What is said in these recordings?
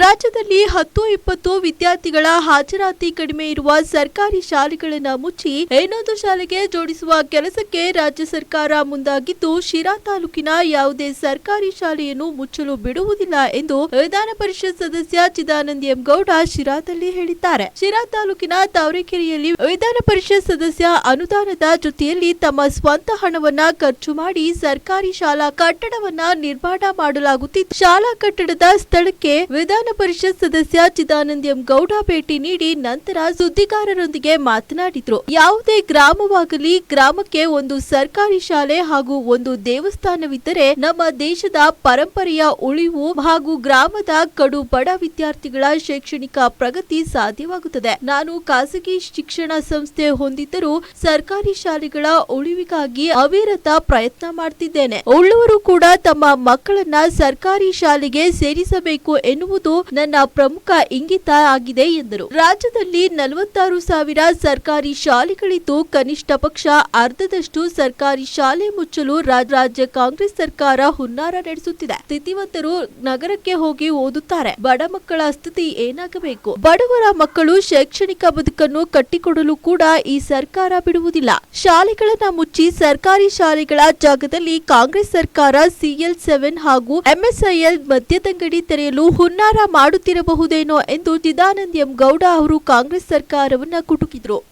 ರಾಜ್ಯದಲ್ಲಿ ಹತ್ತು ಇಪ್ಪತ್ತು ವಿದ್ಯಾರ್ಥಿಗಳ ಹಾಜರಾತಿ ಕಡಿಮೆ ಇರುವ ಸರ್ಕಾರಿ ಶಾಲೆಗಳನ್ನು ಮುಚ್ಚಿ ಇನ್ನೊಂದು ಶಾಲೆಗೆ ಜೋಡಿಸುವ ಕೆಲಸಕ್ಕೆ ರಾಜ್ಯ ಸರ್ಕಾರ ಮುಂದಾಗಿದ್ದು, ಶಿರಾ ತಾಲೂಕಿನ ಯಾವುದೇ ಸರ್ಕಾರಿ ಶಾಲೆಯನ್ನು ಮುಚ್ಚಲು ಬಿಡುವುದಿಲ್ಲ ಎಂದು ವಿಧಾನ ಪರಿಷತ್ ಸದಸ್ಯ ಚಿದಾನಂದ ಎಂ ಗೌಡ ಶಿರಾದಲ್ಲಿ ಹೇಳಿದ್ದಾರೆ. ಶಿರಾ ತಾಲೂಕಿನ ತಾವರೆಕೆರೆಯಲ್ಲಿ ವಿಧಾನ ಪರಿಷತ್ ಸದಸ್ಯ ಅನುದಾನದ ಜೊತೆಯಲ್ಲಿ ತಮ್ಮ ಸ್ವಂತ ಹಣವನ್ನ ಖರ್ಚು ಮಾಡಿ ಸರ್ಕಾರಿ ಶಾಲಾ ಕಟ್ಟಡವನ್ನ ನಿರ್ಮಾಣ ಮಾಡಲಾಗುತ್ತಿದ್ದು ಶಾಲಾ ಕಟ್ಟಡದ ಸ್ಥಳಕ್ಕೆ ವಿಧಾನ ಪರಿಷತ್ ಸದಸ್ಯ ಚಿದಾನಂದ ಎಂ ಗೌಡ ಭೇಟಿ ನೀಡಿ ನಂತರ ಸುದ್ದಿಗಾರರೊಂದಿಗೆ ಮಾತನಾಡಿದ್ರು. ಯಾವುದೇ ಗ್ರಾಮವಾಗಲಿ, ಗ್ರಾಮಕ್ಕೆ ಒಂದು ಸರ್ಕಾರಿ ಶಾಲೆ ಹಾಗೂ ಒಂದು ದೇವಸ್ಥಾನವಿದ್ದರೆ ನಮ್ಮ ದೇಶದ ಪರಂಪರೆಯ ಉಳಿವು ಹಾಗೂ ಗ್ರಾಮದ ಕಡು ಬಡ ವಿದ್ಯಾರ್ಥಿಗಳ ಶೈಕ್ಷಣಿಕ ಪ್ರಗತಿ ಸಾಧ್ಯವಾಗುತ್ತದೆ. ನಾನು ಖಾಸಗಿ ಶಿಕ್ಷಣ ಸಂಸ್ಥೆ ಹೊಂದಿದ್ದರೂ ಸರ್ಕಾರಿ ಶಾಲೆಗಳ ಉಳಿವಿಗಾಗಿ ಅವಿರತ ಪ್ರಯತ್ನ ಮಾಡ್ತಿದ್ದೇನೆ. ಉಳ್ಳವರು ಕೂಡ ತಮ್ಮ ಮಕ್ಕಳನ್ನ ಸರ್ಕಾರಿ ಶಾಲೆಗೆ ಸೇರಿಸಬೇಕು ಎನ್ನುವುದು ನನ್ನ ಪ್ರಮುಖ ಇಂಗಿತ ಆಗಿದೆ ಎಂದರು. ರಾಜ್ಯದಲ್ಲಿ ನಲವತ್ತಾರು ಸಾವಿರ ಸರ್ಕಾರಿ ಶಾಲೆಗಳಿದ್ದು ಕನಿಷ್ಠ ಪಕ್ಷ ಅರ್ಧದಷ್ಟು ಸರ್ಕಾರಿ ಶಾಲೆ ಮುಚ್ಚಲು ರಾಜ್ಯ ಕಾಂಗ್ರೆಸ್ ಸರ್ಕಾರ ಹುನ್ನಾರ ನಡೆಸುತ್ತಿದೆ. ಸ್ಥಿತಿವಂತರು ನಗರಕ್ಕೆ ಹೋಗಿ ಓದುತ್ತಾರೆ. ಬಡ ಮಕ್ಕಳ ಸ್ಥಿತಿ ಏನಾಗಬೇಕು? ಬಡವರ ಮಕ್ಕಳು ಶೈಕ್ಷಣಿಕ ಬದುಕನ್ನು ಕಟ್ಟಿಕೊಡಲು ಕೂಡ ಈ ಸರ್ಕಾರ ಬಿಡುವುದಿಲ್ಲ. ಶಾಲೆಗಳನ್ನು ಮುಚ್ಚಿ ಸರ್ಕಾರಿ ಶಾಲೆಗಳ ಜಾಗದಲ್ಲಿ ಕಾಂಗ್ರೆಸ್ ಸರ್ಕಾರ ಸಿಎಲ್ ಸೆವೆನ್ ಹಾಗೂ ಎಂಎಸ್ಐಎಲ್ ಮದ್ಯದಂಗಡಿ ತೆರೆಯಲು ಹುನ್ನಾರ ಮಾಡುತ್ತಿರಬಹುದೇನೋ ಎಂದು ಚಿದಾನಂದ ಎಂ ಗೌಡ ಅವರು ಕಾಂಗ್ರೆಸ್ ಸರ್ಕಾರವನ್ನು ಕುಟುಕಿದ್ರು.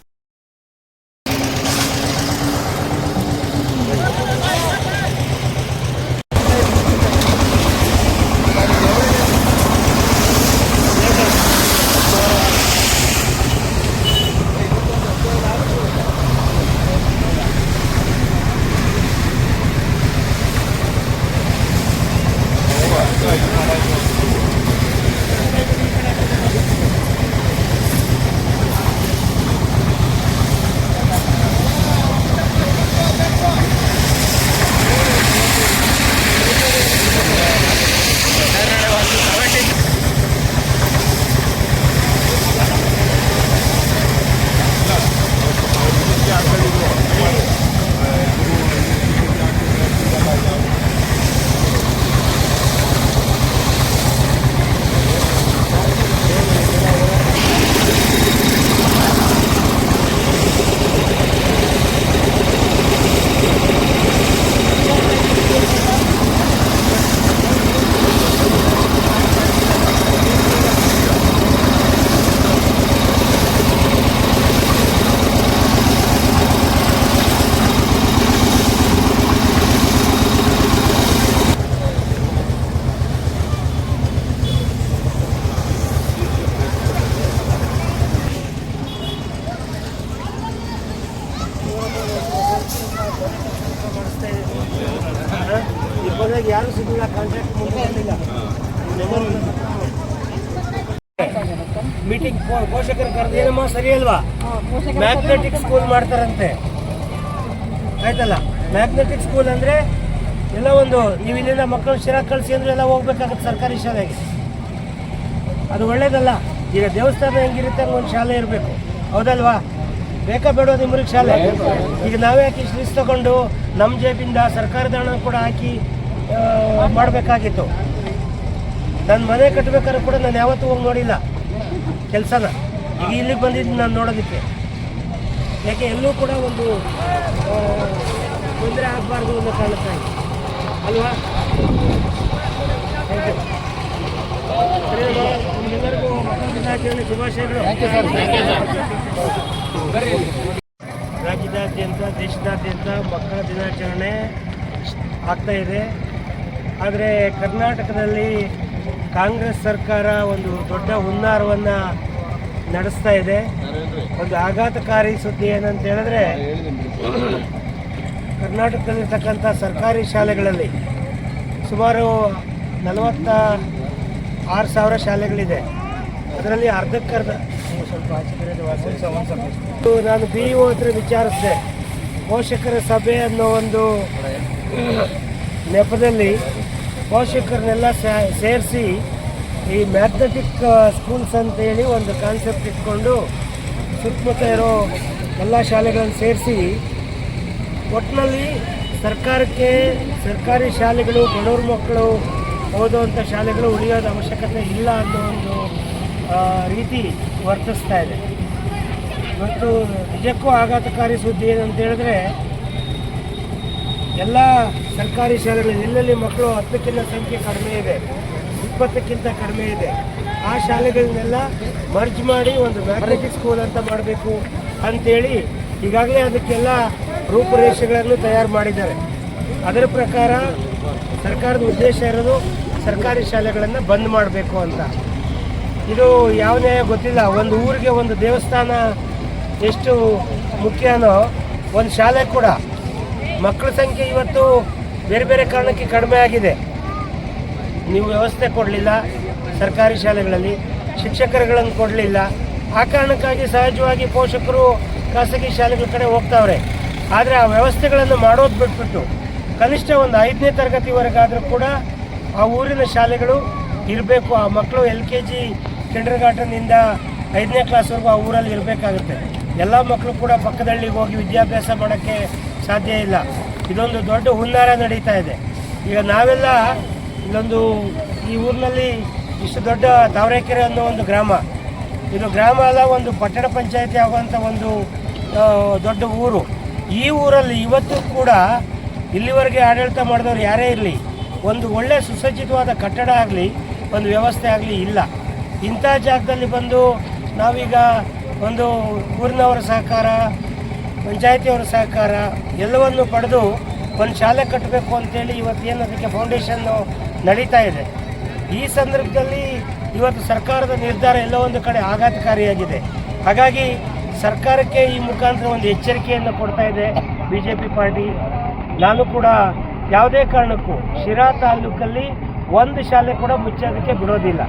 ಇಬ್ಬರಾಗ ಯಾರು ಸಿಗಲಿಲ್ಲ ಕಾಂಟ್ರಾಕ್ಟ್ ಮೀಟಿಂಗ್ ಪೋಷಕರು ಕರೆದೇನಮ್ಮ ಸರಿ ಅಲ್ವಾ? ಮ್ಯಾಗ್ನೆಟಿಕ್ ಸ್ಕೂಲ್ ಮಾಡ್ತಾರಂತೆ. ಆಯ್ತಲ್ಲ? ಮ್ಯಾಗ್ನೆಟಿಕ್ ಸ್ಕೂಲ್ ಅಂದ್ರೆ ಎಲ್ಲ ಒಂದು ನೀವು ಇಲ್ಲಿಂದ ಮಕ್ಕಳು ಶಿರಾ ಕಳಿಸಿ ಅಂದ್ರೆ ಎಲ್ಲ ಹೋಗ್ಬೇಕಾಗತ್ತೆ ಸರ್ಕಾರಿ ಶಾಲೆಗೆ. ಅದು ಒಳ್ಳೇದಲ್ಲ. ಈಗ ದೇವಸ್ಥಾನ ಹೆಂಗಿರುತ್ತೆ ಹಂಗೆ ಒಂದು ಶಾಲೆ ಇರಬೇಕು. ಹೌದಲ್ವಾ? ಬೇಕಾ ಬೇಡ ನಿಮ್ರಿಗೆ ಶಾಲೆ? ಈಗ ನಾವೇ ಹಾಕಿ ಶ್ರೀಸ್ ತಗೊಂಡು ನಮ್ಮ ಜೇಬಿಂದ ಸರ್ಕಾರದ ಹಣ ಕೂಡ ಹಾಕಿ ಮಾಡಬೇಕಾಗಿತ್ತು. ನನ್ನ ಮನೆ ಕಟ್ಟಬೇಕಾದ್ರೆ ಕೂಡ ನಾನು ಯಾವತ್ತೂ ಹೋಗಿ ನೋಡಿಲ್ಲ ಕೆಲಸನ. ಈಗ ಇಲ್ಲಿಗೆ ಬಂದಿದ್ದು ನಾನು ನೋಡೋದಕ್ಕೆ. ಯಾಕೆ ಎಲ್ಲೂ ಕೂಡ ಒಂದು ತೊಂದರೆ ಆಗಬಾರ್ದು ಅನ್ನೋ ಕಾರಣಕ್ಕಾಗಿ. ಅಲ್ವಾ? ಥ್ಯಾಂಕ್ ಯು ರಾಜ್ಯದಾದ್ಯಂತ ದೇಶದಾದ್ಯಂತ ಮಕ್ಕಳ ದಿನಾಚರಣೆ ಆಗ್ತಾ ಇದೆ. ಆದರೆ ಕರ್ನಾಟಕದಲ್ಲಿ ಕಾಂಗ್ರೆಸ್ ಸರ್ಕಾರ ಒಂದು ದೊಡ್ಡ ಹುನ್ನಾರವನ್ನು ನಡೆಸ್ತಾ ಇದೆ. ಒಂದು ಆಘಾತಕಾರಿ ಸುದ್ದಿ ಏನಂತ ಹೇಳಿದ್ರೆ, ಕರ್ನಾಟಕದಲ್ಲಿರ್ತಕ್ಕಂಥ ಸರ್ಕಾರಿ ಶಾಲೆಗಳಲ್ಲಿ ಸುಮಾರು ನಲವತ್ತ ಆರು ಸಾವಿರ ಶಾಲೆಗಳಿದೆ. ಅದರಲ್ಲಿ ಅರ್ಧಕ್ಕರ್ಧ ಸ್ವಲ್ಪ ಆಚೆ ನಾನು ಬಿ ಇ ಹತ್ರ ವಿಚಾರಿಸಿದೆ. ಪೋಷಕರ ಸಭೆ ಅನ್ನೋ ಒಂದು ನೆಪದಲ್ಲಿ ಪೋಷಕರನ್ನೆಲ್ಲ ಸೇರಿಸಿ ಈ ಮ್ಯಾಥಮೆಟಿಕ್ ಸ್ಕೂಲ್ಸ್ ಅಂತೇಳಿ ಒಂದು ಕಾನ್ಸೆಪ್ಟ್ ಇಟ್ಕೊಂಡು ಸುತ್ತಮುತ್ತ ಇರೋ ಎಲ್ಲ ಶಾಲೆಗಳನ್ನು ಸೇರಿಸಿ ಒಟ್ಟಿನಲ್ಲಿ ಸರ್ಕಾರಕ್ಕೆ ಸರ್ಕಾರಿ ಶಾಲೆಗಳು, ಬಡವ್ರ ಮಕ್ಕಳು ಓದುವಂಥ ಶಾಲೆಗಳು ಉಳಿಯೋದ ಅವಶ್ಯಕತೆ ಇಲ್ಲ ಅನ್ನೋ ಒಂದು ರೀತಿ ವರ್ತಿಸ್ತಾ ಇದೆ. ಮತ್ತು ನಿಜಕ್ಕೂ ಆಘಾತಕಾರಿ ಸುದ್ದಿ ಏನಂತ ಹೇಳಿದ್ರೆ, ಎಲ್ಲ ಸರ್ಕಾರಿ ಶಾಲೆಗಳಲ್ಲಿ ಎಲ್ಲೆಲ್ಲಿ ಮಕ್ಕಳು ಹತ್ತಕ್ಕಿಂತ ಸಂಖ್ಯೆ ಕಡಿಮೆ ಇದೆ, ಇಪ್ಪತ್ತಕ್ಕಿಂತ ಕಡಿಮೆ ಇದೆ, ಆ ಶಾಲೆಗಳನ್ನೆಲ್ಲ ಮರ್ಜ್ ಮಾಡಿ ಒಂದು ಮ್ಯಾಥಮೆಟಿಕ್ಸ್ ಸ್ಕೂಲ್ ಅಂತ ಮಾಡಬೇಕು ಅಂತೇಳಿ ಈಗಾಗಲೇ ಅದಕ್ಕೆಲ್ಲ ರೂಪುರೇಷೆಗಳನ್ನು ತಯಾರು ಮಾಡಿದ್ದಾರೆ. ಅದರ ಪ್ರಕಾರ ಸರ್ಕಾರದ ಉದ್ದೇಶ ಇರೋದು ಸರ್ಕಾರಿ ಶಾಲೆಗಳನ್ನು ಬಂದ್ ಮಾಡಬೇಕು ಅಂತ. ಇದು ಯಾವ ಗೊತ್ತಿಲ್ಲ. ಒಂದು ಊರಿಗೆ ಒಂದು ದೇವಸ್ಥಾನ ಎಷ್ಟು ಮುಖ್ಯನೋ, ಒಂದು ಶಾಲೆ ಕೂಡ ಮಕ್ಕಳ ಸಂಖ್ಯೆ ಇವತ್ತು ಬೇರೆ ಬೇರೆ ಕಾರಣಕ್ಕೆ ಕಡಿಮೆ ಆಗಿದೆ. ನೀವು ವ್ಯವಸ್ಥೆ ಕೊಡಲಿಲ್ಲ ಸರ್ಕಾರಿ ಶಾಲೆಗಳಲ್ಲಿ, ಶಿಕ್ಷಕರುಗಳನ್ನು ಕೊಡಲಿಲ್ಲ. ಆ ಕಾರಣಕ್ಕಾಗಿ ಸಹಜವಾಗಿ ಪೋಷಕರು ಖಾಸಗಿ ಶಾಲೆಗಳ ಕಡೆ ಹೋಗ್ತಾವ್ರೆ. ಆದರೆ ಆ ವ್ಯವಸ್ಥೆಗಳನ್ನು ಮಾಡೋದು ಬಿಟ್ಬಿಟ್ಟು ಕನಿಷ್ಠ ಒಂದು ಐದನೇ ತರಗತಿವರೆಗಾದರೂ ಕೂಡ ಆ ಊರಿನ ಶಾಲೆಗಳು ಇರಬೇಕು. ಆ ಮಕ್ಕಳು ಎಲ್ ಕೆ ಜಿ ಕಿಂಡರ್ ಗಾರ್ಡನ್ನಿಂದ ಐದನೇ ಕ್ಲಾಸ್ವರೆಗೂ ಆ ಊರಲ್ಲಿ ಇರಬೇಕಾಗುತ್ತೆ. ಎಲ್ಲ ಮಕ್ಕಳು ಕೂಡ ಪಕ್ಕದಳ್ಳಿಗೆ ಹೋಗಿ ವಿದ್ಯಾಭ್ಯಾಸ ಮಾಡೋಕ್ಕೆ ಸಾಧ್ಯ ಇಲ್ಲ. ಇದೊಂದು ದೊಡ್ಡ ಹುನ್ನಾರ ನಡೀತಾ ಇದೆ. ಈಗ ನಾವೆಲ್ಲ ಇಲ್ಲೊಂದು ಈ ಊರಿನಲ್ಲಿ ಇಷ್ಟು ದೊಡ್ಡ ತಾವರೆಕೆರೆ ಅನ್ನೋ ಒಂದು ಗ್ರಾಮ. ಇದು ಗ್ರಾಮ ಅಲ್ಲ, ಒಂದು ಪಟ್ಟಣ ಪಂಚಾಯತಿ ಆಗುವಂಥ ಒಂದು ದೊಡ್ಡ ಊರು. ಈ ಊರಲ್ಲಿ ಇವತ್ತು ಕೂಡ ಇಲ್ಲಿವರೆಗೆ ಆಡಳಿತ ಮಾಡಿದವರು ಯಾರೇ ಇರಲಿ ಒಂದು ಒಳ್ಳೆ ಸುಸಜ್ಜಿತವಾದ ಕಟ್ಟಡ ಆಗಲಿ, ಒಂದು ವ್ಯವಸ್ಥೆ ಆಗಲಿ ಇಲ್ಲ. ಇಂಥ ಜಾಗದಲ್ಲಿ ಬಂದು ನಾವೀಗ ಒಂದು ಊರಿನವರ ಸಹಕಾರ, ಪಂಚಾಯತಿಯವರ ಸಹಕಾರ ಎಲ್ಲವನ್ನು ಪಡೆದು ಒಂದು ಶಾಲೆ ಕಟ್ಟಬೇಕು ಅಂತೇಳಿ ಇವತ್ತೇನು ಅದಕ್ಕೆ ಫೌಂಡೇಶನ್ನು ನಡೀತಾ ಇದೆ. ಈ ಸಂದರ್ಭದಲ್ಲಿ ಇವತ್ತು ಸರ್ಕಾರದ ನಿರ್ಧಾರ ಎಲ್ಲೋ ಒಂದು ಕಡೆ ಆಘಾತಕಾರಿಯಾಗಿದೆ. ಹಾಗಾಗಿ ಸರ್ಕಾರಕ್ಕೆ ಈ ಮುಖಾಂತರ ಒಂದು ಎಚ್ಚರಿಕೆಯನ್ನು ಕೊಡ್ತಾ ಇದೆ. ಬಿ ಜೆ ಪಿ ಪಾರ್ಟಿ, ನಾನು ಕೂಡ ಯಾವುದೇ ಕಾರಣಕ್ಕೂ ಶಿರಾ ತಾಲೂಕಲ್ಲಿ ಒಂದು ಶಾಲೆ ಕೂಡ ಮುಚ್ಚೋದಕ್ಕೆ ಬಿಡೋದಿಲ್ಲ.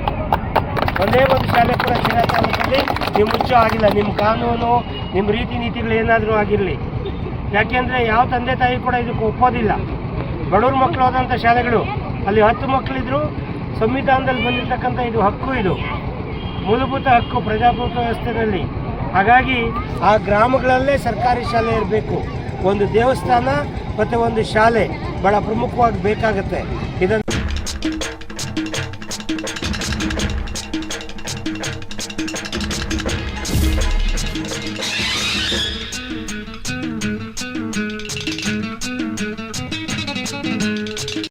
ಒಂದೇ ಒಂದು ಶಾಲೆ ಕೂಡ ಶಿರಾ ತಾಲೂಕಲ್ಲಿ ನೀವು ಮುಚ್ಚೋ ಆಗಿಲ್ಲ ನಿಮ್ಮ ಕಾನೂನು ನಿಮ್ಮ ರೀತಿ ನೀತಿಗಳು ಏನಾದರೂ ಆಗಿರಲಿ. ಯಾಕೆಂದರೆ ಯಾವ ತಂದೆ ತಾಯಿ ಕೂಡ ಇದಕ್ಕೆ ಒಪ್ಪೋದಿಲ್ಲ. ಬಡವ್ರ ಮಕ್ಕಳು ಹೋದಂಥ ಶಾಲೆಗಳು, ಅಲ್ಲಿ ಹತ್ತು ಮಕ್ಕಳಿದ್ರು, ಸಂವಿಧಾನದಲ್ಲಿ ಬಂದಿರತಕ್ಕಂಥ ಇದು ಹಕ್ಕು ಇದು. ಮೂಲಭೂತ ಹಕ್ಕು ಪ್ರಜಾಪ್ರಭುತ್ವ ವ್ಯವಸ್ಥೆಯಲ್ಲಿ ಹಾಗಾಗಿ ಆ ಗ್ರಾಮಗಳಲ್ಲೇ ಸರ್ಕಾರಿ ಶಾಲೆ ಇರಬೇಕು. ಒಂದು ದೇವಸ್ಥಾನ ಮತ್ತು ಒಂದು ಶಾಲೆ ಬಹಳ ಪ್ರಮುಖವಾಗಿ ಬೇಕಾಗುತ್ತೆ.